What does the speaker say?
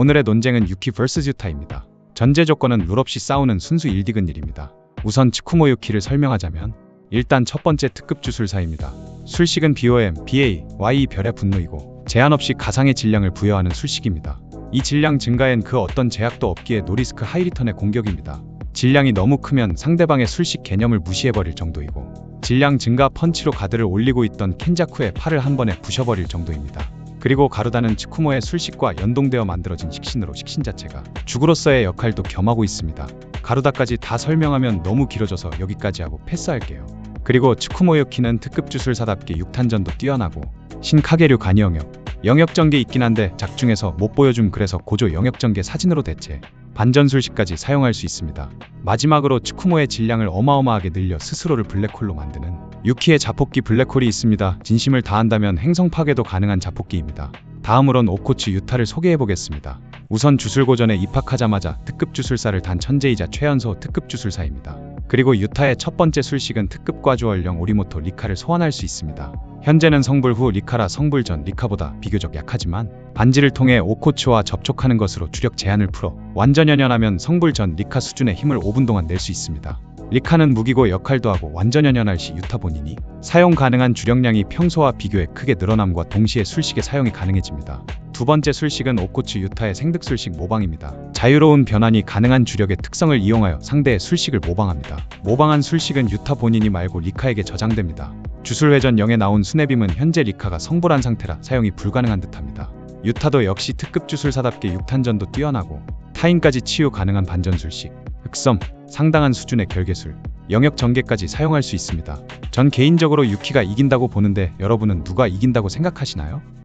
오늘의 논쟁은 유키 vs 유타입니다. 전제 조건은 룰 없이 싸우는 순수 1디근 일입니다. 우선 치쿠모 유키를 설명하자면 일단 첫 번째 특급 주술사입니다. 술식은 BOM, BA, YE 별의 분노이고 제한 없이 가상의 질량을 부여하는 술식입니다. 이 질량 증가엔 그 어떤 제약도 없기에 노리스크 하이리턴의 공격입니다. 질량이 너무 크면 상대방의 술식 개념을 무시해버릴 정도이고 질량 증가 펀치로 가드를 올리고 있던 켄자쿠의 팔을 한 번에 부셔버릴 정도입니다. 그리고 가루다는 츠쿠모의 술식과 연동되어 만들어진 식신으로 식신 자체가 죽으로서의 역할도 겸하고 있습니다. 가루다까지 다 설명하면 너무 길어져서 여기까지 하고 패스할게요. 그리고 츠쿠모 유키는 특급 주술사답게 6탄전도 뛰어나고 신카게류 간이 영역 영역 전개 있긴 한데 작중에서 못 보여줌 그래서 고조 영역 전개 사진으로 대체 반전술식까지 사용할 수 있습니다. 마지막으로 츠쿠모의 질량을 어마어마하게 늘려 스스로를 블랙홀로 만드는 유키의 자폭기 블랙홀이 있습니다. 진심을 다한다면 행성 파괴도 가능한 자폭기입니다. 다음으론 오코츠 유타를 소개해 보겠습니다. 우선 주술고전에 입학하자마자 특급 주술사를 단 천재이자 최연소 특급 주술사입니다. 그리고 유타의 첫 번째 술식은 특급 과주얼령 오리모토 리카를 소환할 수 있습니다. 현재는 성불 후 리카라 성불 전 리카보다 비교적 약하지만 반지를 통해 오코츠와 접촉하는 것으로 주력 제한을 풀어 완전 연연하면 성불 전 리카 수준의 힘을 5분 동안 낼 수 있습니다. 리카는 무기고 역할도 하고 완전 연연할 시 유타 본인이 사용 가능한 주력량이 평소와 비교해 크게 늘어남과 동시에 술식의 사용이 가능해집니다. 두 번째 술식은 오코츠 유타의 생득 술식 모방입니다. 자유로운 변환이 가능한 주력의 특성을 이용하여 상대의 술식을 모방합니다. 모방한 술식은 유타 본인이 말고 리카에게 저장됩니다. 주술회전 0에 나온 수뇌빔은 현재 리카가 성불한 상태라 사용이 불가능한 듯합니다. 유타도 역시 특급 주술사답게 6탄전도 뛰어나고 타인까지 치유 가능한 반전술식, 흑섬, 상당한 수준의 결계술, 영역 전개까지 사용할 수 있습니다. 전 개인적으로 유키가 이긴다고 보는데 여러분은 누가 이긴다고 생각하시나요?